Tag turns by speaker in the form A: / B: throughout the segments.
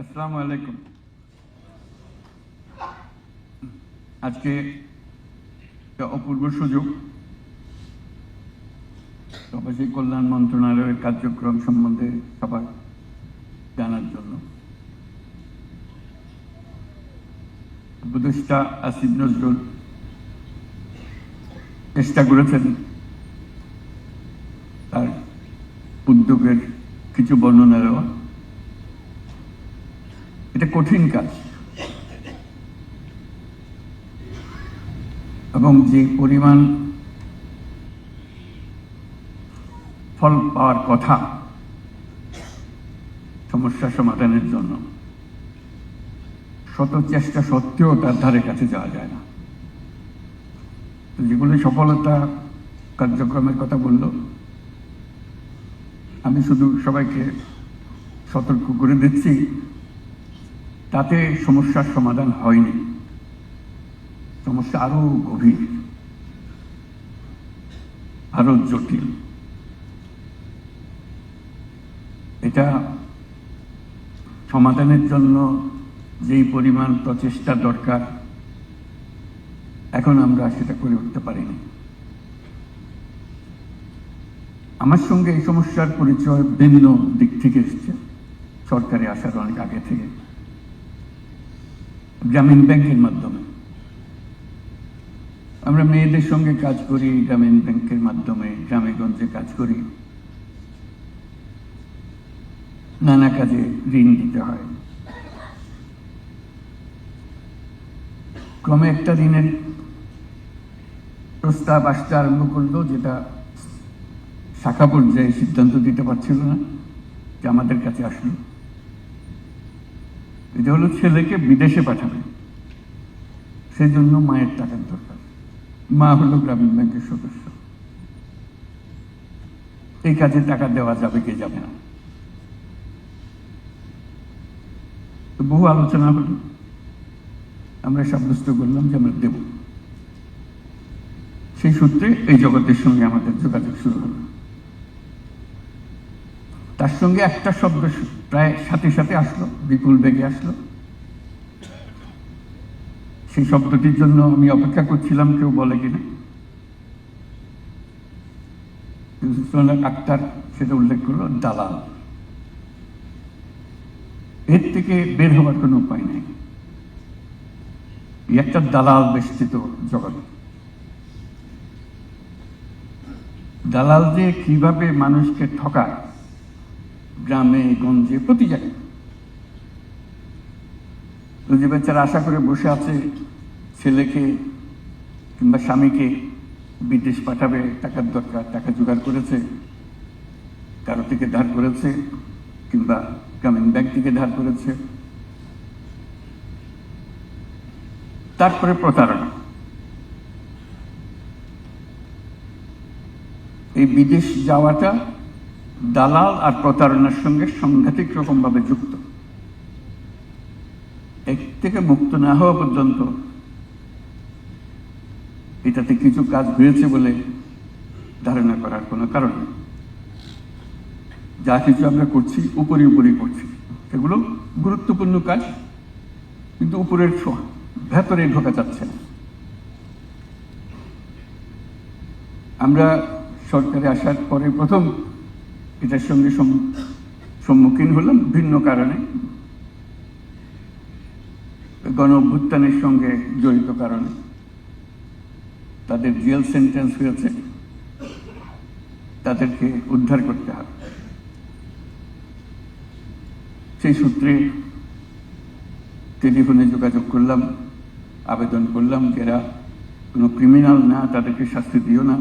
A: আসসালামু আলাইকুম। আজকে অপূর্ব সুযোগ। প্রবাসী কল্যাণ মন্ত্রণালয়ের কার্যক্রম সম্বন্ধে সবার জানার জন্য। উপদেষ্টা আসিফ নজরুল চেষ্টা করেছেন তার উদ্যোগের কিছু বর্ণনা দেওয়া এটা কঠিন কাজ। এবং যে পরিমাণ ফল পাওয়ার কথা সমস্যা সমাধানের জন্য, শত চেষ্টা সত্ত্বেও তার ধারে কাছে যাওয়া যায় না। যেগুলো সফলতা কার্যক্রমের কথা বলল, আমি শুধু সবাইকে সতর্ক করে দিচ্ছি তাতে সমস্যার সমাধান হয়নি। সমস্যা আরও গভীর, আরও জটিল। এটা সমাধানের জন্য যেই পরিমাণ প্রচেষ্টা দরকার, এখন আমরা সেটা করে উঠতে পারিনি। আমার সঙ্গে এই সমস্যার পরিচয় ভিন্ন দিক থেকে এসছে। সরকারে আসার অনেক আগে থেকে। গ্রামীণ ব্যাংকের মাধ্যমে। আমরা মেয়েদের সঙ্গে কাজ করি গ্রামীণ ব্যাংকের মাধ্যমে গ্রামে গঞ্জে কাজ করি। নানা কাজে ঋণ দিতে হয়। ক্রমে একটা ঋণের প্রস্তাব আসতে আরম্ভ করল, যেটা শাখা পর্যায়ে সিদ্ধান্ত দিতে পারছিল না, যে আমাদের কাছে আসলো। এটা হলো ছেলেকে বিদেশে পাঠাবে। সেই জন্য মায়ের টাকার দরকার। মা হলো গ্রামীণ ব্যাংকের সদস্য। এই কাজে টাকা দেওয়া যাবে কে যাবে না। বহু আলোচনা হল। আমরা সাব্যস্ত করলাম যে আমরা দেব। সেই সূত্রে এই জগতের সঙ্গে আমাদের যোগাযোগ শুরু হলো। তার সঙ্গে একটা শব্দ প্রায় সাথে সাথে আসলো, বিপুল বেগে আসলো। সেই শব্দটির জন্য আমি অপেক্ষা করছিলাম, কেউ বলে কিনা। আক্তার সেটা উল্লেখ করল, দালাল। এর থেকে বের হওয়ার কোনো উপায় নেই। একটা দালাল বেষ্টিত জগৎ। দালাল যে কীভাবে মানুষকে ঠকায় গ্রামে, গঞ্জে, প্রতি জায়গায়। তো যে বেচারা আশা করে বসে আছে, ছেলেকে কিংবা স্বামীকে বিদেশ পাঠাবে, টাকার দরকার, টাকা জোগাড় করেছে, কারও থেকে ধার করেছে, কিংবা গ্রামীণ ব্যাংক থেকে ধার করেছে। তারপরে প্রতারণা। এই বিদেশ যাওয়াটা দালাল আর প্রতারণার সঙ্গে সাংঘাতিক রকম ভাবে যুক্ত। এক থেকে মুক্ত না হওয়া পর্যন্ত এটাতে কিছু কাজ হয়েছে বলে ধারণা করার কোনো কারণ নেই। যা কিছু আমরা করছি, উপরে উপরে করছি সেগুলো গুরুত্বপূর্ণ কাজ, কিন্তু উপরের ভেতরে ঢোকা যাচ্ছে না। আমরা সরকারে আসার পরে প্রথম এটার সঙ্গে সম্মুখীন হলাম ভিন্ন কারণে। গণ অভ্যুত্থানের সঙ্গে জড়িত কারণে। তাদের জেল সেন্টেন্স হয়েছে। তাদেরকে উদ্ধার করতে হবে। সেই সূত্রে টেলিফোনে যোগাযোগ করলাম, আবেদন করলাম যারা কোনো ক্রিমিনাল না, তাদেরকে শাস্তি দিও না।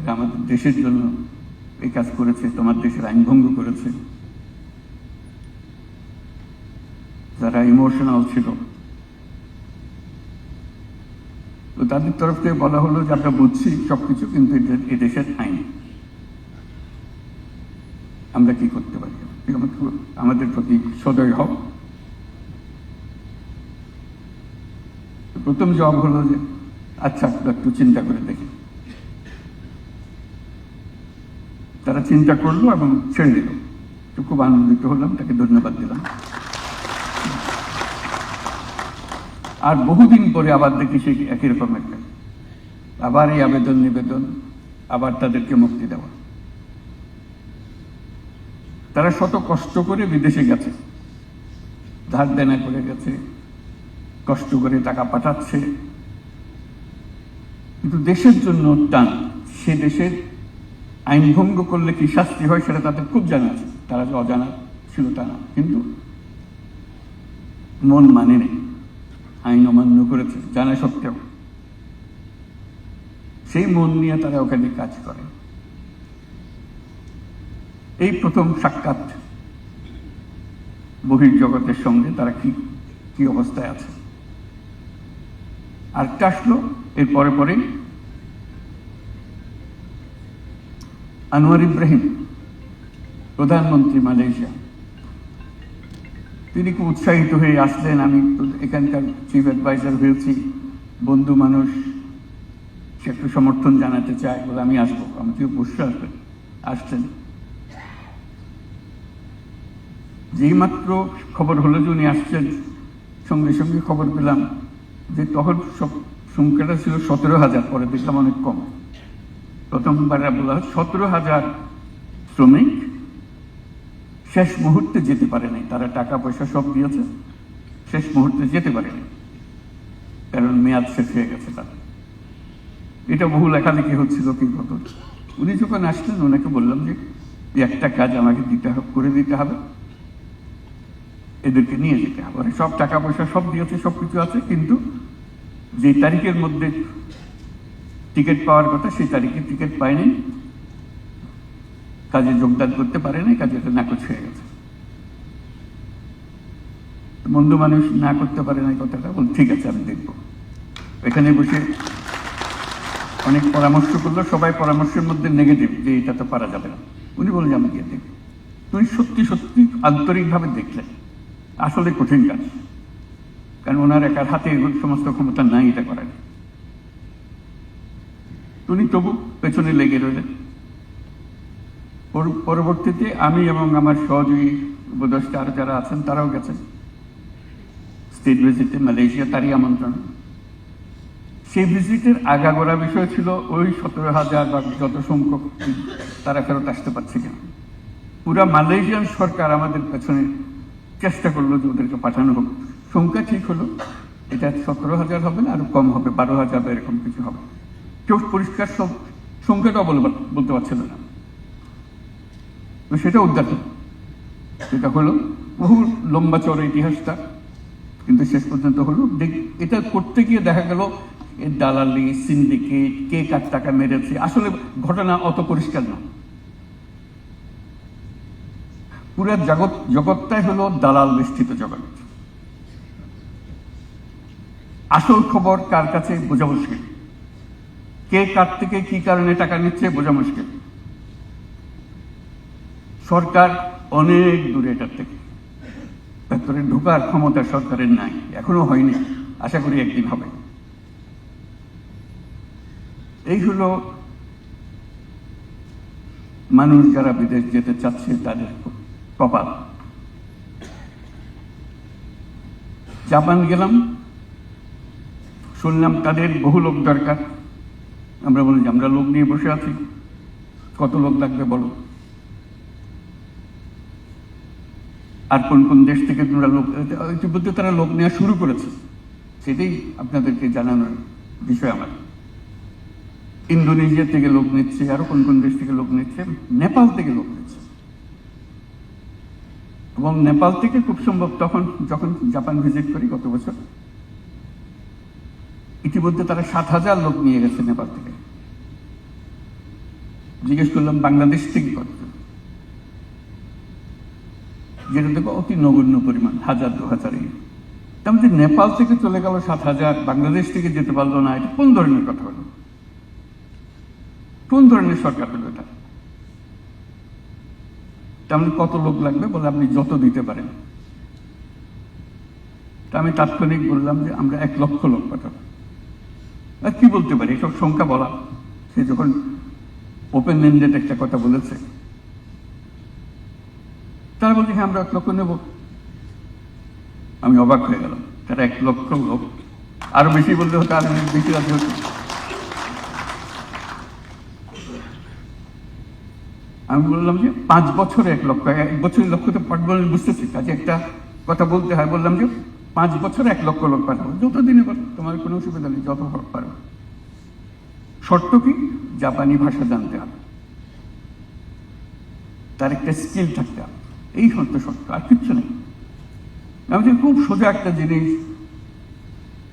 A: এরা আমাদের দেশের জন্য এই কাজ করেছে, তোমার দেশের আইন ভঙ্গ করেছে। যারা ইমোশনাল ছিল। তো তাদের তরফ থেকে বলা হলো যে আমরা বুঝছি সবকিছু কিন্তু এ দেশের আইন। আমরা কি করতে পারি? আমাদের প্রতি সদয় হও। প্রথম জবাব হলো যে আচ্ছা একটু চিন্তা করে দেখি। তারা চিন্তা করল এবং ছেড়ে দিল। তো খুব আনন্দিত হলাম, তাকে ধন্যবাদ দিলাম। আর বহুদিন পরে আবার দেখি সে একই রকম একটা। আবার এই আবেদন, নিবেদন, আবার তাদেরকে মুক্তি দেওয়া। তারা শত কষ্ট করে বিদেশে গেছে। ধার দেনা করে গেছে, কষ্ট করে টাকা পাঠাচ্ছে। কিন্তু দেশের জন্য টান, সে দেশের আইন ভঙ্গ করলে কি শাস্তি হয় সেটা তাদের খুব জানা আছে। তারা যে অজানা ছিল তা না। কিন্তু মন মানে নেই। আইন অমান্য করেছে, জানা সত্ত্বেও। সেই মন নিয়ে তারা ওখানে কাজ করে। এই প্রথম সাক্ষাৎ বহির্জগতের সঙ্গে তারা কি কি অবস্থায় আছে? আরেকটা আসলো এর পরে পরে আনোয়ার ইব্রাহিম, প্রধানমন্ত্রী মালয়েশিয়া। তিনি খুব উৎসাহিত হয়ে আসলেন, আমি এখানকার চিফ অ্যাডভাইজার হয়েছি, বন্ধু মানুষ, সে একটু সমর্থন জানাতে চায় বলে আমি আসব আমাকে অবশ্যই আসবেন। আসছেন। যেই মাত্র খবর হলো যে উনি আসছেন, সঙ্গে সঙ্গে খবর পেলাম যে তখন সব সংখ্যাটা ছিল সতেরো হাজার, পরে দেখলাম অনেক কম। প্রথমবার বলা সতেরো হাজার শ্রমিক শেষ মুহূর্তে যেতে পারে নাই। তারা টাকা, পয়সা সব দিয়েছে, শেষ মুহূর্তে যেতে পারেনি কারণ মেয়াদ শেষ হয়ে গেছে তাদের এটা বহু লেখালেখি হচ্ছিল কত? উনি যখন আসলেন, ওনাকে বললাম যে একটা কাজ আমাকে দিতে হবে করে দিতে হবে। এদেরকে নিয়ে যেতে হবে। সব টাকা, পয়সা সব দিয়েছে সব কিছু আছে, কিন্তু যে তারিখের মধ্যে টিকিট পাওয়ার কথা সেই তারিখে টিকিট পায়নি কাজে যোগদান করতে পারে নাই, কাজে এটা নাকচ হয়ে গেছে। বন্ধু মানুষ না করতে পারে না কথাটা, বল ঠিক আছে, আমি দেখব। এখানে বসে অনেক পরামর্শ করল, সবাই পরামর্শের মধ্যে নেগেটিভ যে এটা তো পারা যাবে না। উনি বললেন আমি গিয়ে দেখি উনি সত্যি সত্যি আন্তরিকভাবে দেখলেন আসলে কঠিন কাজ। কারণ ওনার একার হাতে এগুলো সমস্ত ক্ষমতা নাই, এটা করার। উনি তবু পেছনে লেগে রইলেন। পরবর্তীতে আমি এবং আমার সহযোগী উপদেষ্টা আরও যারা আছেন, তারাও গেছেন। স্টেট ভিজিটে মালয়েশিয়া, তারই আমন্ত্রণ। সেই ভিজিটের আগাগোড়া বিষয় ছিল ওই সতেরো হাজার বা যত সংখ্যক তারা ফেরত আসতে পারছে কেন। পুরা মালয়েশিয়ান সরকার আমাদের পেছনে চেষ্টা করল যে ওদেরকে পাঠানো হোক। সংখ্যা ঠিক হলো। এটা সতেরো হাজার হবে না, আরও কম হবে, বারো হাজার বা এরকম কিছু হবে। কেউ পরিষ্কার সংখ্যাটাও বলতে পারছিল না। সেটা উদ্যাপন সেটা হলো বহু লম্বা চড় ইতিহাসটা, কিন্তু শেষ পর্যন্ত হলো। এটা করতে গিয়ে দেখা গেল দালালি, সিন্ডিকেট, কে কার টাকা মেরেছে। আসলে ঘটনা অত পরিষ্কার না। পুরো জগৎ, জগৎটাই হলো দালাল বেষ্টিত জগৎ। আসল খবর কার কাছে বোঝা মুশকিল? কে কার থেকে কি কারণে টাকা নিচ্ছে বোঝা মুশকিল। সরকার অনেক দূরে এটার থেকে। ভেতরে ঢোকার ক্ষমতা সরকারের নাই, এখনও হয়নি, আশা করি একদিন হবে। এই হলো মানুষ যারা বিদেশ যেতে চাচ্ছে, তাদের কপাল। জাপান গেলাম, শুনলাম তাদের বহু লোক দরকার। আমরা বলি যে আমরা লোক নিয়ে বসে আছি। কত লোক লাগবে বলো? আর কোন কোন দেশ থেকে তোমরা লোক ইতিমধ্যে তারা লোক নেওয়া শুরু করেছে। সেটাই আপনাদেরকে জানানোর বিষয় আমার। ইন্দোনেশিয়া থেকে লোক নিচ্ছে, আরও কোন কোন দেশ থেকে লোক নিচ্ছে? নেপাল থেকে লোক নিচ্ছে। এবং নেপাল থেকে খুব সম্ভব তখন যখন জাপান ভিজিট করি গত বছর, ইতিমধ্যে তারা সাত হাজার লোক নিয়ে গেছে নেপাল থেকে। জিজ্ঞেস করলাম, বাংলাদেশ থেকে কত? যেটা দেখো অতি নগণ্য পরিমাণ, হাজার, দু হাজার এই তার নেপাল থেকে চলে গেল সাত হাজার, বাংলাদেশ থেকে যেতে পারল না, এটা কোন ধরনের কথা হলো? কোন ধরনের সরকার হলো এটা? তেমন কত লোক লাগবে বলে আপনি যত দিতে পারেন। তা আমি তাৎক্ষণিক বললাম যে আমরা এক লক্ষ লোক পাঠাবো। আর কি বলতে পারি? এসব সংখ্যা বলা। সে যখন ওপেন এন্ডেড একটা কথা বলেছে। তারা বলছে হ্যাঁ আমরা এক লক্ষ নেব। আমি অবাক হয়ে গেলাম। তারা এক লক্ষ লোক। আরও বেশি বললে হতো আরও বেশি রাজি হতো। আমি বললাম যে, পাঁচ বছরে এক লক্ষ, এক বছরের লক্ষ তো পাঠবো আমি বুঝতেছি। কাজে একটা কথা বলতে হয়, বললাম যে, পাঁচ বছরে এক লক্ষ লোক পাঠাবো যত দিনে পারো তোমার কোনো অসুবিধা নেই, যত পারো। শর্ত কি? জাপানি ভাষা জানতে হবে। তার একটা স্কিল থাকতে হবে। এই হচ্ছে শর্ত আর কিচ্ছু নেই। আমি খুব সোজা একটা জিনিস।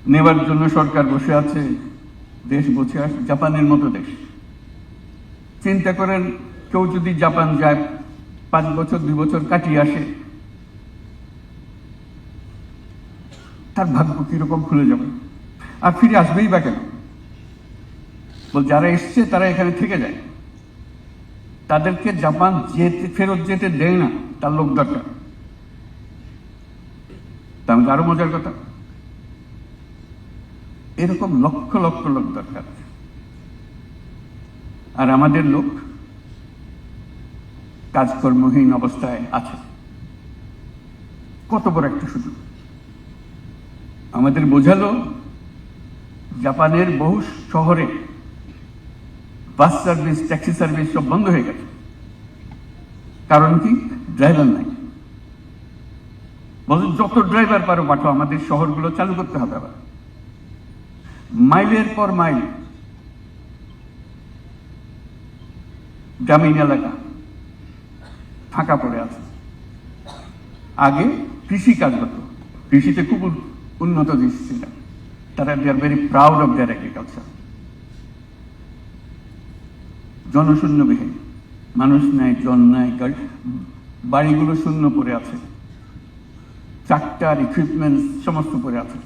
A: নেবার জন্য সরকার বসে আছে, দেশ বসে আছে, জাপানের মতো দেশ। চিন্তা করেন, কেউ যদি জাপান যায়, পাঁচ বছর, দুই বছর কাটিয়ে আসে, তার ভাগ্য কীরকম খুলে যাবে? আর ফিরে আসবেই বা কেন? বল, যারা এসছে, তারা এখানে থেকে যায়। তাদেরকে জাপান যেতে, ফেরত যেতে দেয় না, তার লোক দরকার। মধ্যে আরও মজার কথা, এরকম লক্ষ লক্ষ লোক দরকার। আর আমাদের লোক কাজকর্মহীন অবস্থায় আছে। কত বড় একটা সুযোগ। আমাদের বোঝালো, জাপানের বহু শহরে বাস সার্ভিস, ট্যাক্সি সার্ভিস সব বন্ধ হয়ে গেছে। কারণ কি? ড্রাইভার নাই। বলে যত ড্রাইভার পারো পাঠো আমাদের শহরগুলো চালু করতে হবে আবার। মাইলের পর মাইল, গ্রামীণ এলাকা ফাঁকা পড়ে আছে। আগে কৃষি কাজ হতো। কৃষিতে খুব উন্নত দেশ ছিল তারা they are very proud of their agriculture জনশূন্য বিহীন মানুষ নাই, জন নাই বাড়িগুলো শূন্য পড়ে আছে। ট্রাক্টর ইকুইপমেন্ট সমস্ত পড়ে আছে।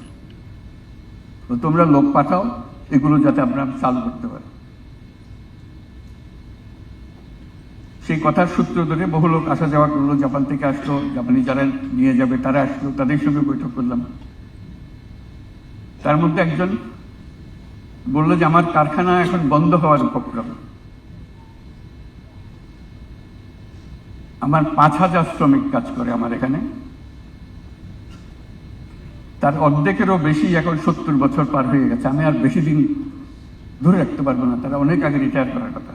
A: তো তোমরা লোক পাঠাও, এগুলো যাতে আমরা চালু করতে পারি। সেই কথার সূত্র ধরে বহু লোক আসা যাওয়া করল। জাপান থেকে আসলো, জাপানি যারা নিয়ে যাবে, তারা আসলো। তাদের সঙ্গে বৈঠক করলাম। তার মধ্যে একজন বলল যে, আমার কারখানা এখন বন্ধ হওয়ার উপক্রম। আমার পাঁচ হাজার শ্রমিক কাজ করে আমার এখানে। তার অর্ধেকেরও বেশি এখন সত্তর বছর পার হয়ে গেছে। আমি আর বেশি দিন ধরে রাখতে পারব না। তারা অনেক আগে রিটায়ার করার কথা।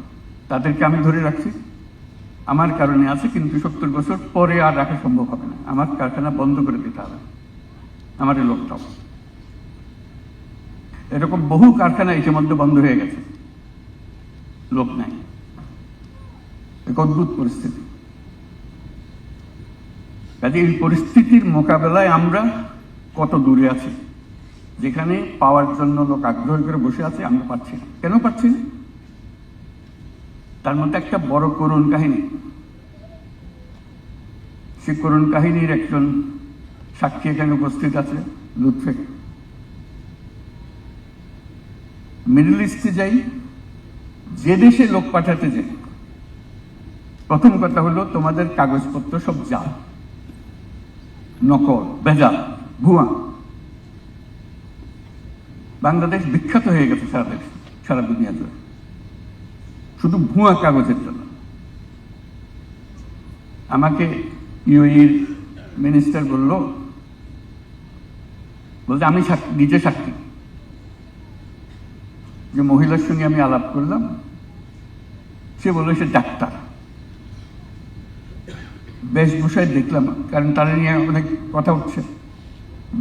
A: তাদেরকে আমি ধরে রাখছি। আমার কারণে আছে, কিন্তু সত্তর বছর পরে আর রাখা সম্ভব হবে না। আমার কারখানা বন্ধ করে দিতে হবে। আমার এই লোকটাও এরকম বহু কারখানা ইতিমধ্যে বন্ধ হয়ে গেছে। লোক নাই। এক অদ্ভুত পরিস্থিতি। কাজে এই পরিস্থিতির মোকাবেলায় আমরা কত দূরে আছি? যেখানে পাওয়ার জন্য লোক আগ্রহ করে বসে আছে, আমরা পাচ্ছি না। কেন পাচ্ছি না? তার মধ্যে একটা বড় করুণ কাহিনী। সে করুণ কাহিনীর একজন সাক্ষী এখানে উপস্থিত আছে, লুৎফে। মিডল ইস্টে যাই, যে দেশে লোক পাঠাতে যাই, প্রথম কথা হলো, তোমাদের কাগজপত্র সব যা নকল, বেজাল, ভুয়া। বাংলাদেশ বিখ্যাত হয়ে গেছে সারা দেশ, সারা দুনিয়া জুড়ে শুধু ভুয়া কাগজের জন্য। আমাকে ইউইর মিনিস্টার বলল বলতে আমি নিজে সাক্ষী। যে মহিলার সঙ্গে আমি আলাপ করলাম, সে বলল, সে ডাক্তার। বেশভূষায় দেখলাম, কারণ তারা নিয়ে অনেক কথা উঠছে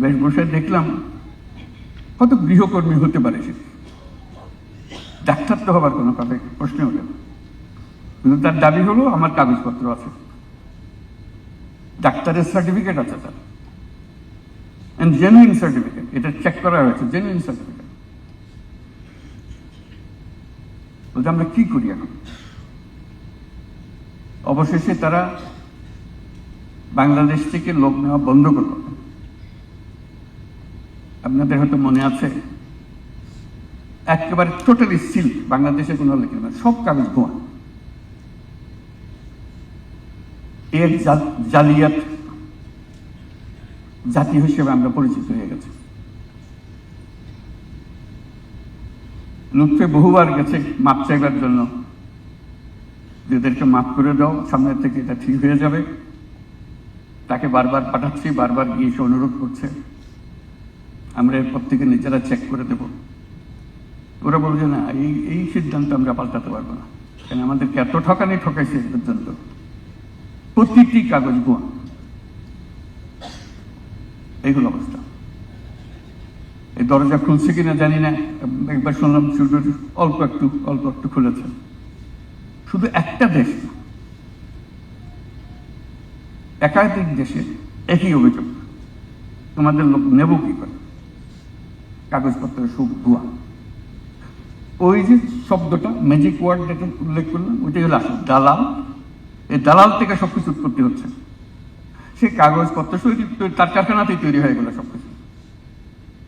A: বেশভূষায় দেখলাম, কত গৃহকর্মী হতে পারে সে? ডাক্তার তো হবার কোনো কথা, প্রশ্ন ওঠে কিন্তু তার দাবি হলো, আমার কাগজপত্র আছে। ডাক্তারের সার্টিফিকেট আছে তার। জেনুইন সার্টিফিকেট এটা চেক করা হয়েছে জেনুইন সার্টিফিকেট বলতে আমরা কি করি এখন? অবশেষে তারা বাংলাদেশ থেকে লোক নেওয়া বন্ধ করল। আপনাদের হয়তো মনে আছে, একেবারে টোটালি সিল বাংলাদেশে কোনো লেখে না সব কাগজ ভুয়া এর জালিয়াত জাতি হিসেবে আমরা পরিচিত হয়ে গেছি। লুৎফে বহুবার গেছে মাপ চাইবার জন্য। যে এদেরকে মাফ করে দাও, সামনের থেকে এটা ঠিক হয়ে যাবে। তাকে বারবার পাঠাচ্ছি, বারবার গিয়ে সে অনুরোধ করছে। আমরা এরপর থেকে নিজেরা চেক করে দেব। ওরা বলছে না, এই এই সিদ্ধান্ত আমরা পাল্টাতে পারব না। কেন, আমাদেরকে এত ঠকানি ঠকাইছে পর্যন্ত। প্রতিটি কাগজ ভুয়া এইগুলো অবস্থা। এই দরজা খুলছে কিনা জানি না। একবার শুনলাম অল্প একটু অল্প একটু খুলেছে। শুধু একটা দেশ। একাধিক দেশে একই অভিযোগ। তোমাদের লোক নেব কি করে? কাগজপত্র সব ভুয়া ওই যে শব্দটা ম্যাজিক ওয়ার্ড যেটা উল্লেখ করলাম, ওইটাই হলো আসল দালাল। এই দালাল থেকে সবকিছু উৎপত্তি হচ্ছে। সে কাগজপত্র তৈরি তার কারখানাতেই তৈরি হয়ে গেল সবকিছু।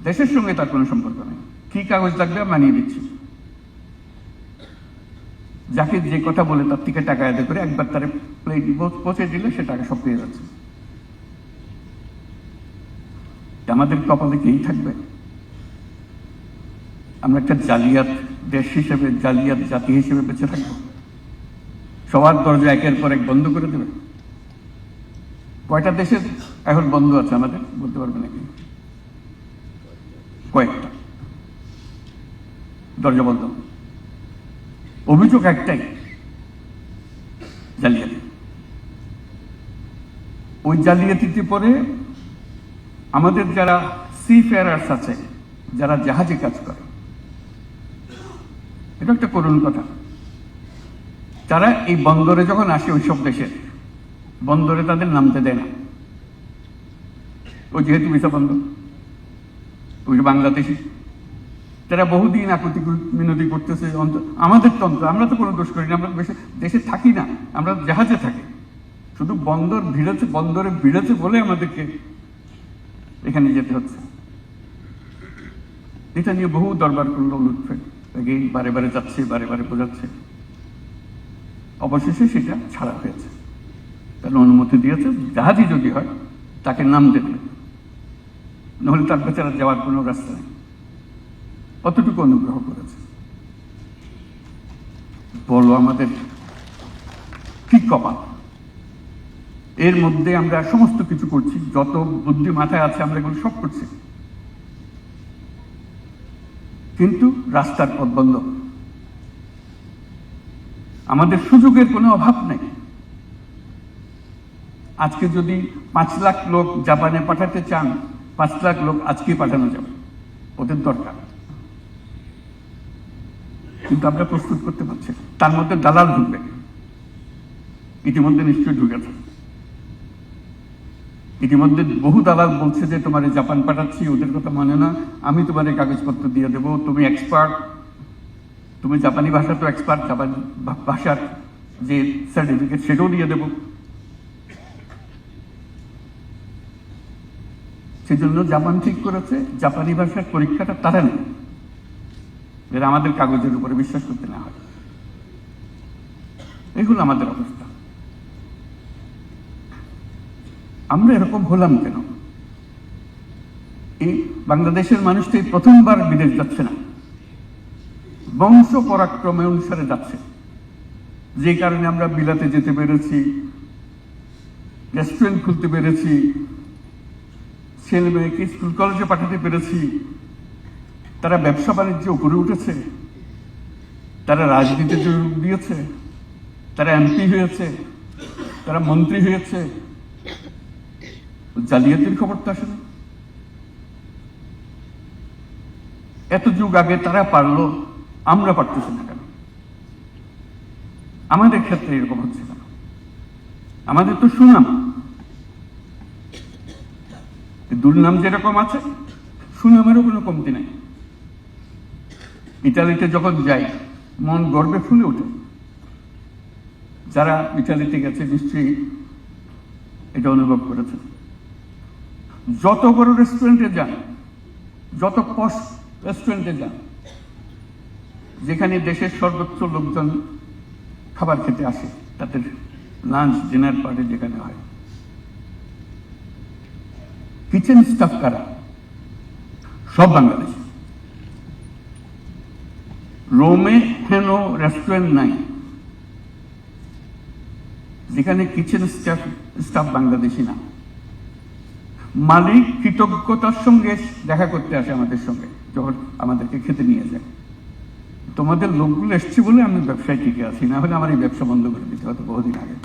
A: দেশের সঙ্গে তার কোনো সম্পর্ক নেই। কি কাগজ লাগবে মানিয়ে দিচ্ছি যাকে যে কথা বলে তার থেকে টাকা আদায় করে একবার তার প্লেট পৌঁছে দিলে সে টাকা সব পেয়ে যাচ্ছে। আমাদের কপালে কেই থাকবে? আমরা একটা জালিয়াত দেশ হিসেবে, জালিয়াত জাতি হিসেবে বেঁচে থাকব? সবার দরজা একের পর এক বন্ধ করে দেবে? কয়টা দেশের এখন বন্ধ আছে আমাদের? বলতে পারবে নাকি? কয়েকটা। দরজা বন্ধ। অভিযোগ একটাই, জালিয়াতি। ওই জালিয়াতিতে পরে আমাদের যারা সি ফেয়ারার্স আছে, যারা জাহাজে কাজ করে, এটা একটা করুণ কথা। তারা এই বন্দরে যখন আসে ওইসব দেশে, বন্দরে তাদের নামতে দেয় না। ওই যেহেতু ভিসা বন্ধ ওই বাংলাদেশি। তারা বহুদিন আপত্তি মিনতি করতেছে আমাদের তন্ত্র, আমরা তো কোনো দোষ করি না, আমরা দেশে দেশে থাকি না, আমরা জাহাজে থাকি। শুধু বন্দর ভিড়েছে, বন্দরে ভিড়েছে বলে আমাদেরকে এখানে যেতে হচ্ছে। এটা নিয়ে বহু দরবার করল লুৎফে। আগে বারে বারে যাচ্ছে, বারে বারে বোঝাচ্ছে। অবশেষে সেটা ছাড়া হয়েছে। তার অনুমতি দিয়েছে, জাহাজই যদি হয়, তাকে নাম দেবে। নাহলে তার বেচারা যাওয়ার কোনো রাস্তা নেই। অতটুকু অনুগ্রহ করেছে। বলো আমাদের, কি কপাল? এর মধ্যে আমরা সমস্ত কিছু করছি, যত বুদ্ধি মাথায় আছে আমরা এগুলো সব করছি। কিন্তু রাস্তার পথ বন্ধ। আমাদের সুযোগের কোনো অভাব নেই। আজকে যদি পাঁচ লাখ লোক জাপানে পাঠাতে চান, পাঁচ লাখ লোক আজকেই পাঠানো যাবে। ওদের দরকার। কিন্তু আমরা প্রস্তুত করতে পারছি তার মধ্যে দালাল ঢুকবে। ইতিমধ্যে নিশ্চয়ই ঢুকেছে ইতিমধ্যে বহু দালাল বলছে যে, তোমার জাপান পাঠাচ্ছি, ওদের কথা মানে না। আমি তোমার কাগজপত্র দিয়ে দেবো। তুমি এক্সপার্ট তুমি জাপানি ভাষা তো এক্সপার্ট জাপানি ভাষার যে সার্টিফিকেট সেটাও দিয়ে দেবো। সেজন্য জাপান ঠিক করেছে। জাপানি ভাষার পরীক্ষাটা তারা নেই যেটা আমাদের কাগজের উপরে বিশ্বাস করতে না হয়। এগুলো আমাদের অবস্থা। আমরা এরকম হলাম কেন? এই বাংলাদেশের মানুষ তো প্রথমবার বিদেশ যাচ্ছে না। বংশ পরাক্রমে অনুসারে যাচ্ছে। যে কারণে আমরা বিলাতে যেতে পেরেছি, রেস্টুরেন্ট খুলতে পেরেছি, ছেলে মেয়েকে স্কুল, কলেজে পাঠাতে পেরেছি তারা ব্যবসা বাণিজ্য উপরে উঠেছে, তারা রাজনীতিতে যোগ দিয়েছে, তারা এমপি হয়েছে, তারা মন্ত্রী হয়েছে। জালিয়াতির খবর তো আসে না এত যুগ আগে তারা পারল, আমরা পারতেছি না কেন? আমাদের ক্ষেত্রে এরকম হচ্ছে কেন আমাদের তো সুনাম। দুর্নাম যেরকম আছে, সুনামেরও কোনো কমতি নাই। ইটালিতে যখন যাই, মন গর্বে ফুলে ওঠে। যারা ইটালিতে গেছে নিশ্চয়ই এটা অনুভব করেছে যত বড় রেস্টুরেন্টে যান, যত পশ রেস্টুরেন্টে যান, যেখানে দেশের সর্বোচ্চ লোকজন খাবার খেতে আসে, তাদের লাঞ্চ ডিনার পার্টি যেখানে হয়। কিচেন স্টাফ কারা? সব বাংলাদেশ। রোমে হেন রেস্টুরেন্ট নাই। যেখানে কিচেন স্টাফ স্টাফ বাংলাদেশি না। মালিক কৃতজ্ঞতার সঙ্গে দেখা করতে আসে আমাদের সঙ্গে, যখন আমাদেরকে খেতে নিয়ে যায়। তোমাদের লোকগুলো এসছে বলে আমি ব্যবসায় টিকে আছি, না হলে আমার এই ব্যবসা বন্ধ করে দিতে হতো বহুদিন আগে।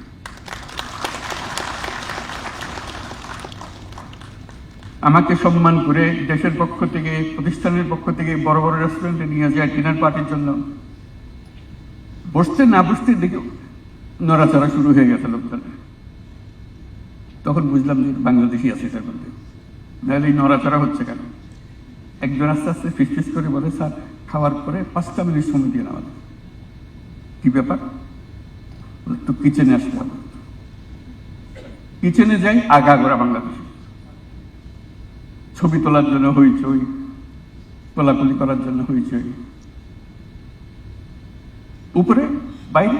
A: আমাকে সম্মান করে দেশের পক্ষ থেকে, প্রতিষ্ঠানের পক্ষ থেকে বড় বড় রেস্টুরেন্টে নিয়ে যায় ডিনার পার্টির জন্য। বসতে না বসতে দেখে নড়াচড়া শুরু হয়ে গেছে লোকজন। তখন বুঝলাম যে বাংলাদেশি আছে তার মধ্যে। নাহলে এই নড়াচড়া হচ্ছে কেন? একজন আস্তে আস্তে ফিস ফিস করে বলে, স্যার, খাওয়ার পরে পাঁচটা মিনিট সময় দিয়ে আমাদের কি ব্যাপার? একটু কিচেনে আসতে হবে। কিচেনে যাই আগা গোড়া বাংলাদেশে। ছবি তোলার জন্য হইচই কোলাকুলি করার জন্য হইচই। উপরে, বাইরে,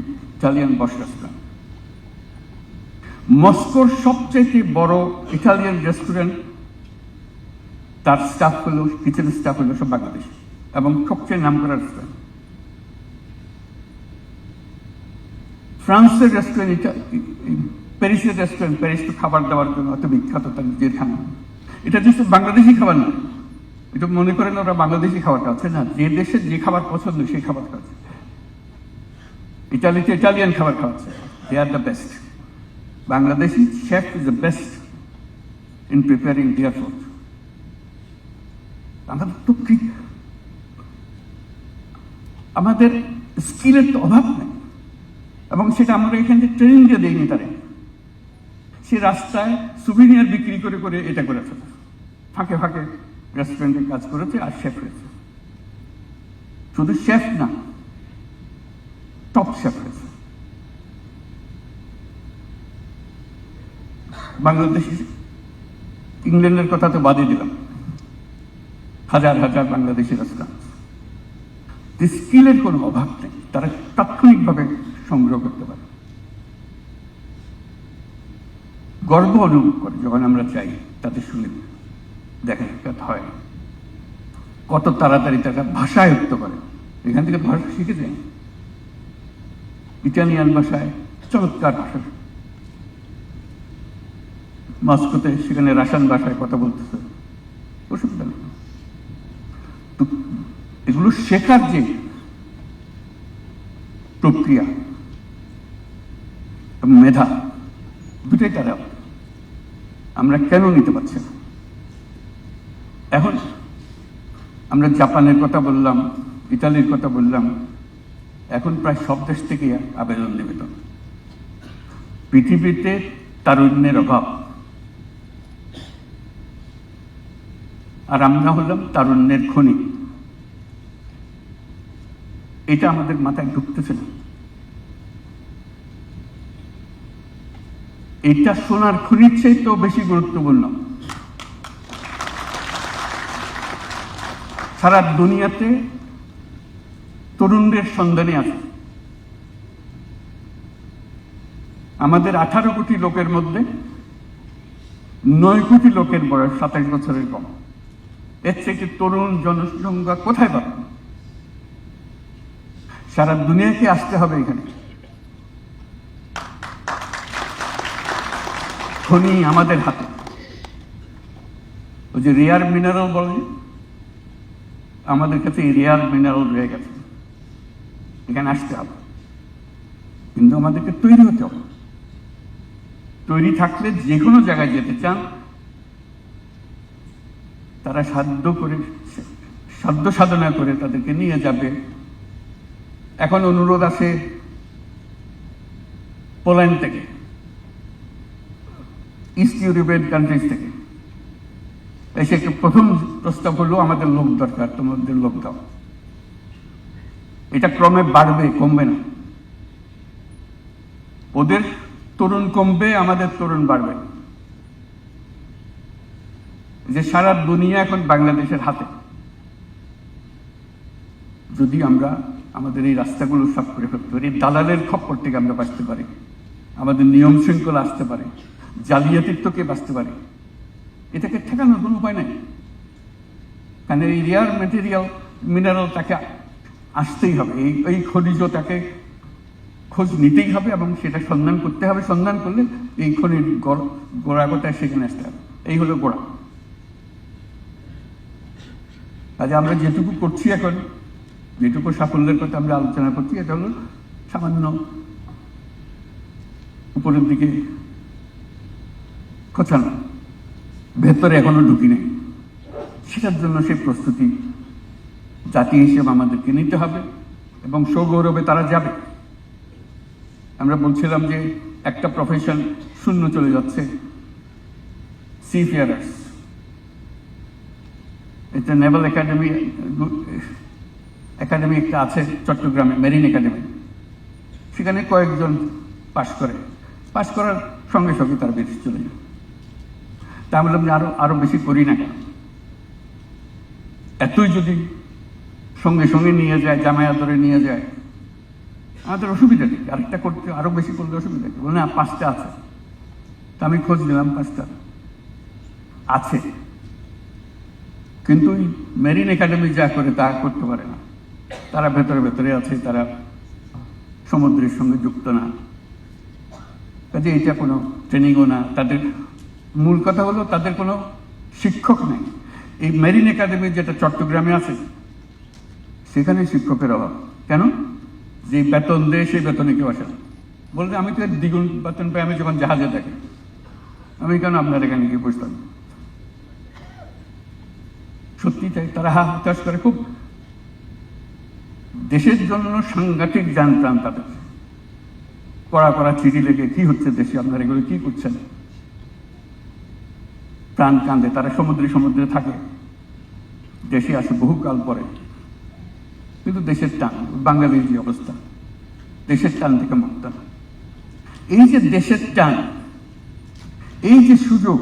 A: ইটালিয়ান বস রেস্টুরেন্ট মস্কোর সবচেয়ে বড় ইটালিয়ান রেস্টুরেন্ট, তার স্টাফ হলো, কিচেন স্টাফ হলো সব বাংলাদেশ, এবং সবচেয়ে নাম করা রেস্টুরেন্ট ফ্রান্সের রেস্টুরেন্ট প্যারিসের রেস্টুরেন্ট প্যারিস খাবার দাবার জন্য অত বিখ্যাত তার নিজের খানা এটা just বাংলাদেশি খাবার না। এটা মনে করেন ওরা বাংলাদেশি খাবার খাচ্ছে না? যে দেশে যে খাবার পছন্দ, সেই খাবার খাচ্ছে। ইটালিতে ইটালিয়ান খাবার খাওয়াচ্ছে they are the best Bangladeshi chef is the best in preparing dear food আমাদের তো কি আমাদের স্কিলের তো অভাব নেই। এবং সেটা আমরা এখান ট্রেনিং দিয়ে দেয়নি তারে। সে রাস্তায় সুভিনিয়ার বিক্রি করে করে এটা করেছে ফাঁকে ফাঁকে রেস্টুরেন্টে কাজ করেছে আর শেফ হয়েছে। শুধু শেফ না টপ শেফ হয়েছে। বাংলাদেশ ইংল্যান্ডের কথা তো বাদই দিলাম। হাজার হাজার বাংলাদেশি রেস্টুরেন্ট স্কিলের কোনো অভাব নেই, তারা তাৎক্ষণিকভাবে সংগ্রহ করতে পারে। গর্ব অনুভব করে, যখন আমরা চাই তাদের শুনে। দেখা সাক্ষাৎ হয়। কত তাড়াতাড়ি তারা ভাষা আয়ত্ত করে। এখান থেকে ভাষা শিখে যায়। ইটালিয়ান ভাষায় চমৎকার ভাষা। মস্কোতে সেখানে রাশান ভাষায় কথা বলতেছে। অসুবিধা নেই। তো এগুলো শেখার যে প্রক্রিয়া মেধা, দুটাই তারা আমরা কেন নিতে পারছি না এখন আমরা জাপানের কথা বললাম, ইতালির কথা বললাম, এখন প্রায় সব দেশ থেকে আবেদন নিবেদন। পৃথিবীতে তারুণ্যের অভাব। আর আমরা হলাম তারুণ্যের খনি। এটা আমাদের মাথায় ঢুকতেছে না। এটা সোনার খনির চেয়ে তো বেশি গুরুত্বপূর্ণ। সারা দুনিয়াতে তরুণদের সন্ধানে আছে। আমাদের আঠারো কোটি লোকের মধ্যে নয় কোটি লোকের বয়স সাতাশ বছরের কম। এর থেকে তরুণ জনসংখ্যা কোথায় পাবেন সারা দুনিয়াকে আসতে হবে এখানে। খনি আমাদের হাতে। ওই যে রেয়ার মিনারেল বলে আমাদের কাছে রেয়ার মিনারেল রয়ে গেছে। এখানে আসতে হবে। কিন্তু আমাদেরকে তৈরি হতে হবে। তৈরি থাকলে যে কোনো জায়গায় যেতে চান, তারা সাধ্য করে, সাধ্য সাধনা করে তাদেরকে নিয়ে যাবে। এখন অনুরোধ আছে পোল্যান্ড থেকে, ইস্ট ইউরোপিয়ান কান্ট্রিজ থেকে। এসে প্রথম প্রস্তাব হলো, আমাদের লোক দরকার, তোমাদের লোক দাও। এটা ক্রমে বাড়বে, কমবে না। ওদের তরুণ কমবে, আমাদের তরুণ বাড়বে। যে সারা দুনিয়া এখন বাংলাদেশের হাতে। যদি আমরা আমাদের এই রাস্তাগুলো সাফ করে ফেলতে পারি দালালের খপ্পর থেকে আমরা বাঁচতে পারি, আমাদের নিয়ম শৃঙ্খলা আসতে পারে, জালিয়াতির থেকে বাঁচতে পারি। এটাকে ঠেকানোর কোনো উপায় নাই। কারণ এই রেয়ার মেটেরিয়াল মিনারেল তাকে আসতেই হবে। এই এই খনিজ তাকে খোঁজ নিতেই হবে এবং সেটা সন্ধান করতে হবে। সন্ধান করলে এই খনির গড়- গোড়াগোটায় সেখানে আসতে হবে। এই হলো গোড়া। কাজে আমরা যেটুকু করছি এখন, যেটুকু সাফল্যের কথা আমরা আলোচনা করছি, এটা হলো সামান্য উপরের দিকে খোঁচানো ভেতরে এখনও ঢুকি নেই। সেটার জন্য সেই প্রস্তুতি জাতি হিসেবে আমাদেরকে নিতে হবে এবং সৌগৌরবে তারা যাবে। আমরা বলছিলাম যে একটা প্রফেশন শূন্য চলে যাচ্ছে সিফিয়ারার্স এটা নেভাল একাডেমি একাডেমি একটা আছে চট্টগ্রামে মেরিন একাডেমি সেখানে কয়েকজন পাশ করে। পাশ করার সঙ্গে সঙ্গে তারা বিদেশ চলে যায়। তা আমি বললাম যে আরও আরও বেশি করি না কেন? এতই যদি সঙ্গে সঙ্গে নিয়ে যায় জামায়া ধরে নিয়ে যায়, আমাদের অসুবিধা নেই আরেকটা করতে আরও বেশি করলে অসুবিধা নেই না, পাঁচটা আছে। তা আমি খোঁজ নিলাম পাঁচটা। আছে। কিন্তু মেরিন একাডেমি যা করে তা করতে পারে না। তারা ভেতরে ভেতরে আছে, তারা সমুদ্রের সঙ্গে যুক্ত না। কাজে এটা কোনো ট্রেনিংও না। তাদের মূল কথা হলো তাদের কোনো শিক্ষক নেই। এই মেরিন একাডেমি যেটা চট্টগ্রামে আছে সেখানে শিক্ষকের অভাব। কেন? যে বেতন দেয়, সেই বেতনে কেউ আসে বলতে আমি তো দ্বিগুণ বেতন পাই, আমি যখন জাহাজে থাকি আমি কেন আপনার এখানে গিয়ে বসতাম? সত্যি তাই, তারা হা হতাশ করে খুব। দেশের জন্য সাংঘাতিক প্রাণ তাদের। কড়া কড়া চিঠি লেগে কি হচ্ছে দেশে? আপনারা এগুলো কি করছেন? প্রাণ কান্দে, তারা সমুদ্রে সমুদ্রে থাকে। দেশে আসে বহুকাল পরে। কিন্তু দেশের টান বাঙালির যে অবস্থা, দেশের টান থেকে মুক্ত না। এই যে দেশের টান, এই যে সুযোগ,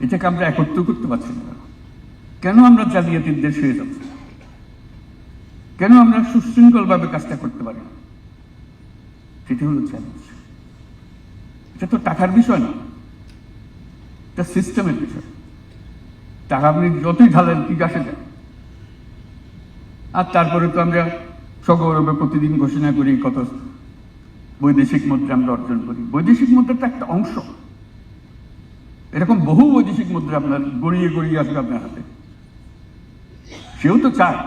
A: এটাকে আমরা একত্র করতে পারছি না। কেন আমরা জালিয়াতির দেশ হয়ে যাচ্ছি কেন আমরা সুশৃঙ্খলভাবে কাজটা করতে পারি সেটি হলো চ্যালেঞ্জ এটা তো টাকার বিষয় না। এটা সিস্টেমের বিষয় টাকা আপনি যতই ঢালেন, কি আসে যায় আর তারপরে তো আমরা সগৌরবে প্রতিদিন ঘোষণা করি কত বৈদেশিক মুদ্রা আমরা অর্জন করি। বৈদেশিক মুদ্রাটা একটা অংশ। এরকম বহু বৈদেশিক মুদ্রা আপনার গড়িয়ে গড়িয়ে আসবে আপনার হাতে। সেও তো চায়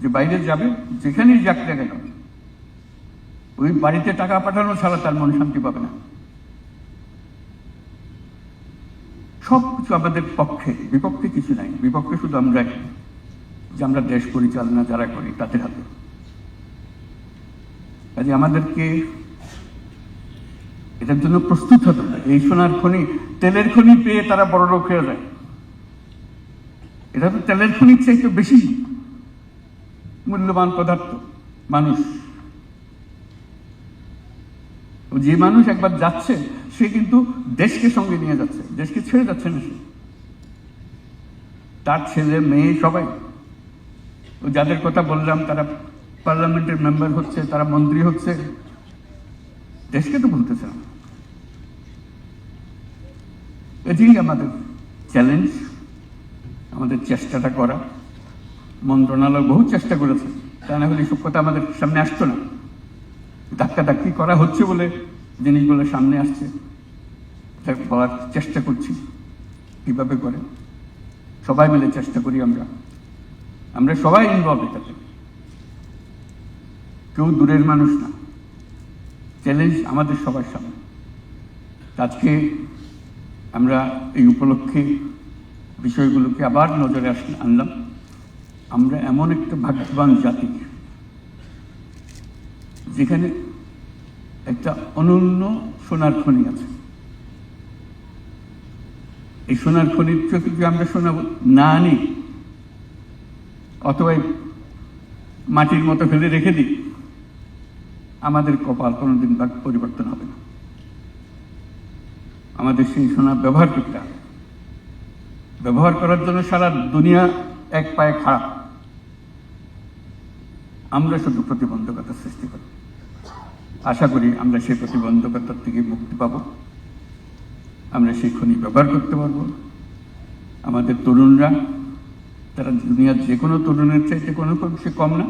A: যে বাইরে যাবে, যেখানেই যাক না কেন। ওই বাড়িতে টাকা পাঠানো ছাড়া তার মনে শান্তি পাবে না। সব কিছু আমাদের পক্ষে, বিপক্ষে কিছু নাই। বিপক্ষে শুধু আমরা যে আমরা দেশ পরিচালনা যারা করি, তাদের হাতে। কাজে আমাদেরকে এটার জন্য প্রস্তুত হতে হবে। এই সোনার খনি, তেলের খনি পেয়ে তারা বড় লোক হয়ে যায়। এটা তো তেলের খনির চাইতে বেশি মূল্যবান পদার্থ, মানুষ। যে মানুষ একবার যাচ্ছে সে কিন্তু দেশকে সঙ্গে নিয়ে যাচ্ছে, দেশকে ছেড়ে যাচ্ছে না সে। তার ছেলে, মেয়ে সবাই। যাদের কথা বললাম, তারা পার্লামেন্টের মেম্বার হচ্ছে, তারা মন্ত্রী হচ্ছে। দেশকে তো বলতেছে না। এটিই আমাদের চ্যালেঞ্জ আমাদের চেষ্টাটা করা। মন্ত্রণালয় বহু চেষ্টা করেছে। তা না হলে এসব কথা আমাদের সামনে আসতো না। ধাক্কা ধাক্কি করা হচ্ছে বলে জিনিসগুলো সামনে আসছে বলার চেষ্টা করছি। কীভাবে করে? সবাই মিলে চেষ্টা করি আমরা। আমরা সবাই ইনভলভ এটাতে। কেউ দূরের মানুষ না। চ্যালেঞ্জ আমাদের সবার সামনে। আজকে আমরা এই উপলক্ষে বিষয়গুলোকে আবার নজরে আস, আনলাম। আমরা এমন একটা ভাগ্যবান জাতি, যেখানে একটা অনন্য সোনার খনি আছে। এই সোনার খনির যদি আমরা সোনা না আনি অথবা মাটির মতো ফেলে রেখে দিই। আমাদের কপাল কোনোদিন পরিবর্তন হবে না। আমাদের সেই সোনা ব্যবহার করতে হবে। ব্যবহার করার জন্য সারা দুনিয়া এক পায়ে খারাপ আমরা শুধু প্রতিবন্ধকতা সৃষ্টি করি। আশা করি আমরা সেই প্রতিবন্ধকতার থেকে মুক্তি পাব। আমরা সেই খনি ব্যবহার করতে পারব। আমাদের তরুণরা, তারা দুনিয়ার যে কোনো তরুণের চাইতে কোনো সে কম না।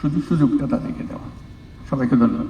A: শুধু সুযোগটা তাদেরকে দেওয়া। সবাইকে ধন্যবাদ।